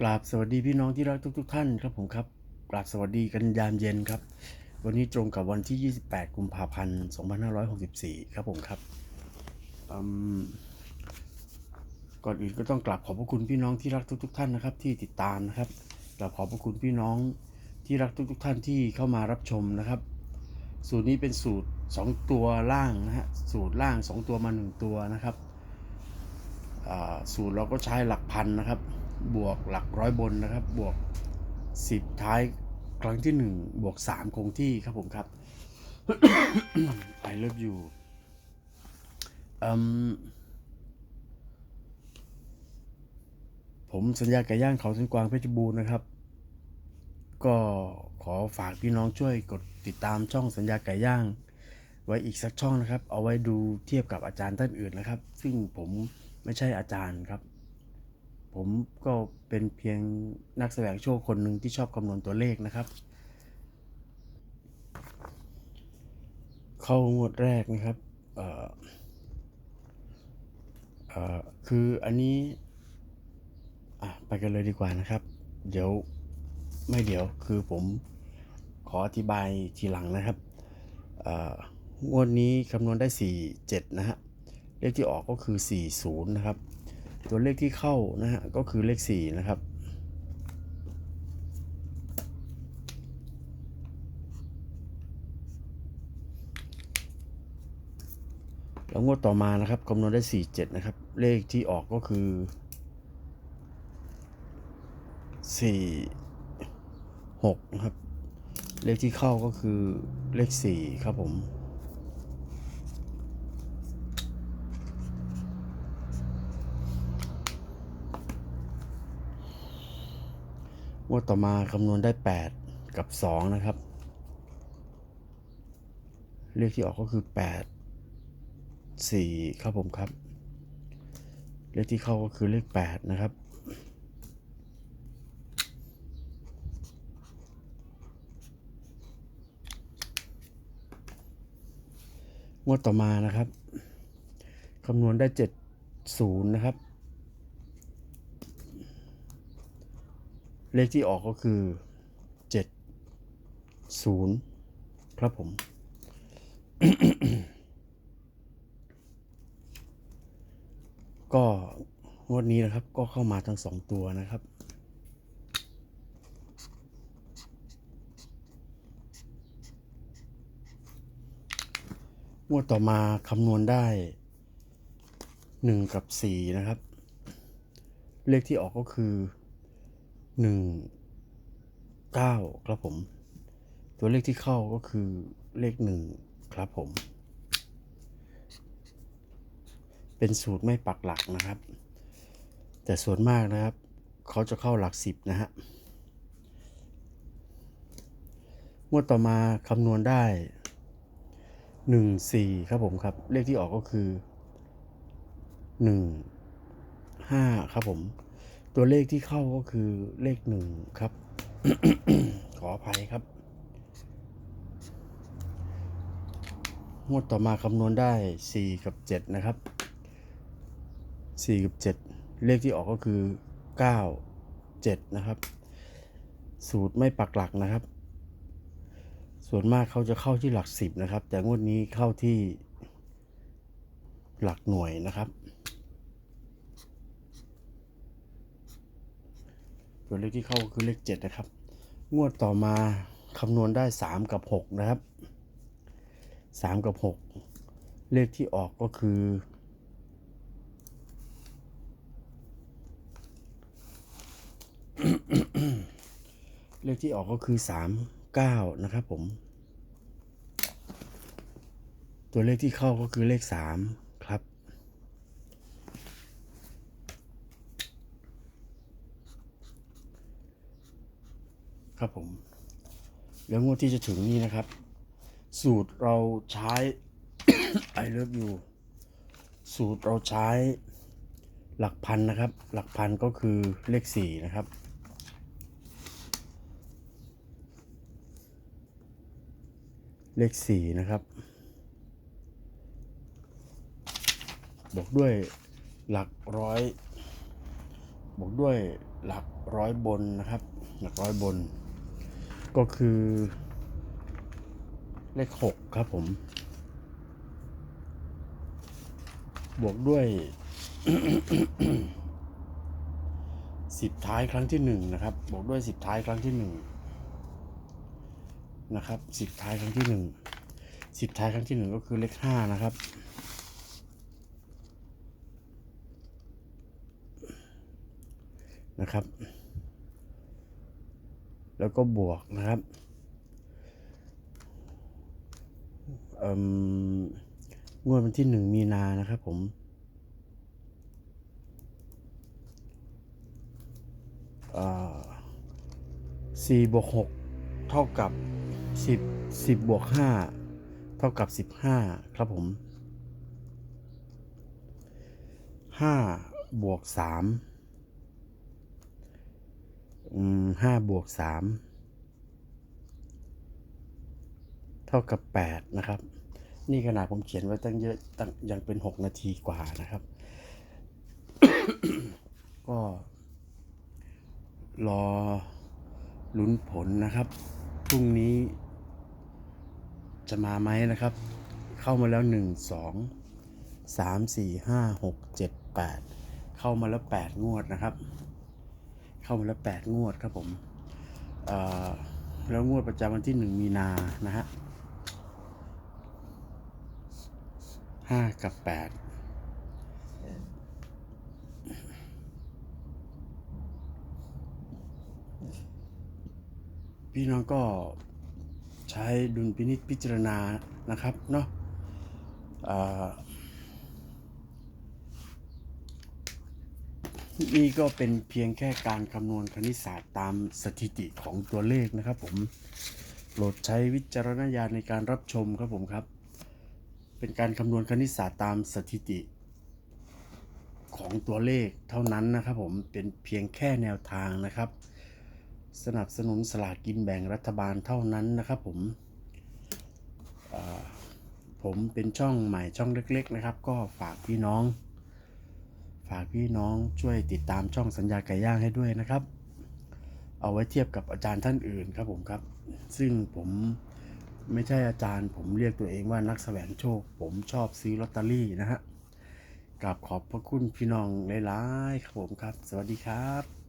กราบสวัสดีพี่น้องที่รักทุก ๆ ท่านครับผมครับกราบสวัสดีกันยามเย็นครับ วันนี้ตรงกับวันที่ 28 กุมภาพันธ์ 2564 ครับผมครับก่อนอื่นก็ต้องกราบขอบพระคุณพี่น้องที่รักทุก ๆ ท่านนะครับ ที่ติดตามนะครับกราบขอบพระคุณพี่น้องที่รักทุก ๆ ท่านที่เข้ามารับชมนะครับ สูตรนี้เป็นสูตร 2 ตัวล่างนะฮะสูตรล่าง 2 ตัวมา 1 ตัวนะครับสูตรเราก็ใช้หลักพันนะครับ บวกหลักร้อยบนนะครับ บวก 10 ท้ายครั้งที่ 1 บวก 3 คงที่ครับผมครับ I love you ผมสัญญาไก่ย่างเขาสันกวางเพชรบูรณ์นะครับ ก็ขอฝากพี่น้องช่วยกดติดตามช่องสัญญาไก่ย่าง ไว้อีกสักช่องนะครับ เอาไว้ดูเทียบกับอาจารย์ท่านอื่นนะครับ ซึ่งผมไม่ใช่อาจารย์ครับ ผมก็เป็นเพียงนักแสวงโชคคนหนึ่งที่ชอบคำนวณตัวเลขนะครับ เข้างวดแรกนะครับเอ่อเอ่อคืออันนี้อะไปกันเลยดีกว่านะครับ เดี๋ยวไม่เดี๋ยวคือผมขออธิบายทีหลังนะครับงวดนี้คำนวณได้ 4 7 นะฮะเลขที่ออกก็คือ 40 นะครับ ตัวเลขที่เข้านะฮะก็คือเลข 4 นะครับ แล้วงวดต่อมานะครับคำนวณได้ 4 7 นะครับ เลขที่ออกก็คือ 4 6นะครับ เลขที่เข้าก็คือเลข 4 ครับผม วดต่อมาคำนวณได้ 8 กับ 2 นะครับ เลขที่ออกก็คือ 8 4 ครับผมครับ เลขที่เข้าก็คือเลข 8 นะครับงวดต่อมานะครับ คำนวณได้ 70 นะครับ เลขที่ออกก็คือ 70 ครับผม ก็งวดนี้นะครับก็เข้ามาทั้งสองตัวนะครับ งวดต่อมาคำนวณได้ 1 กับ 4 นะครับ เลขที่ออกก็คือ 1 9ครับผม ตัวเลขที่เข้าก็คือเลข1ครับผม เป็นสูตรไม่ปักหลักนะครับ แต่ส่วนมากนะครับ เขาจะเข้าหลัก10นะฮะงวดต่อมาคำนวณได้หนึ่งสี่ครับผมครับ เลขที่ออกก็คือหนึ่งห้าครับผม ตัวเลขที่เข้าก็คือเลขหนึ่งครับ ขออภัยครับงวดต่อมาคำนวณได้สี่กับเจ็ดนะครับสี่กับเจ็ดเลขที่ออกก็คือเก้าเจ็ดนะครับ สูตรไม่ปักหลักนะครับ ส่วนมากเขาจะเข้าที่หลักสิบนะครับ แต่งวดนี้เข้าที่หลักหน่วยนะครับ ตัวเลขที่เข้าคือเลข 7 นะครับ งวดต่อมาคำนวณได้ 3 กับ 6 นะครับ 3 กับ 6 เลขที่ออกก็คือ เลขที่ออกก็คือ 3 9 นะครับผม ตัวเลขที่เข้าก็คือเลข 3 ครับผม แล้วงวดที่จะถึงนี้นะครับ สูตรเราใช้ I love you สูตรเราใช้หลักพันนะครับ หลักพันก็คือเลขสี่นะครับ เลขสี่นะครับบวกด้วยหลักร้อยบวกด้วยหลักร้อยบนนะครับ หลักร้อยบน ก็คือ เลขหกครับผม บวกด้วยสิบท้ายครั้งที่หนึ่งนะครับ บวกด้วยสิบท้ายครั้งที่หนึ่งนะครับสิบท้ายครั้งที่หนึ่งสิบท้ายครั้งที่หนึ่งก็คือเลขห้านะครับนะครับ แล้วก็บวกนะครับงวดวันที่หนึ่งมีนานะครับผม สี่บวกหกเท่ากับสิบสิบบวกห้าเท่ากับสิบห้าครับผมห้าบวกสาม ห้าบวกสามเท่ากับแปดนะครับ นี่ขนาดผมเขียนไว้ตั้งเยอะตั้งยังเป็นหกนาทีกว่านะครับ ก็รอลุ้นผลนะครับ พรุ่งนี้จะมาไหมนะครับ เข้ามาแล้วหนึ่งสองสามสี่ห้าหกเจ็ดแปดเข้ามาแล้วแปดงวดนะครับ เข้ามาแล้วแปดงวดครับผมแล้วงวดประจำวันที่หนึ่งมีนานะฮะห้ากับแปดพี่น้องก็ใช้ดุลพินิษพิจารณานะครับเนาะอ่า นี่ก็เป็นเพียงแค่การคำนวณคณิตศาสตร์ตามสถิติของตัวเลขนะครับผมโปรดใช้วิจารณญาณในการรับชมครับผมครับ เป็นการคำนวณคณิตศาสตร์ตามสถิติ ของตัวเลขเท่านั้นนะครับผมเป็นเพียงแค่แนวทางนะครับ สนับสนุนสลากกินแบ่งรัฐบาลเท่านั้นนะครับผมผมเป็นช่องใหม่ช่องเล็ก ๆ นะครับ ก็ฝากพี่น้อง ฝากพี่น้องช่วยติดตามช่องสัญญาไก่ย่างให้ด้วยนะครับ เอาไว้เทียบกับอาจารย์ท่านอื่นครับผมครับ ซึ่งผมไม่ใช่อาจารย์ ผมเรียกตัวเองว่านักแสวงโชค ผมชอบซื้อลอตเตอรี่นะฮะกับขอบพระคุณพี่น้องหลายๆครับผมครับ สวัสดีครับ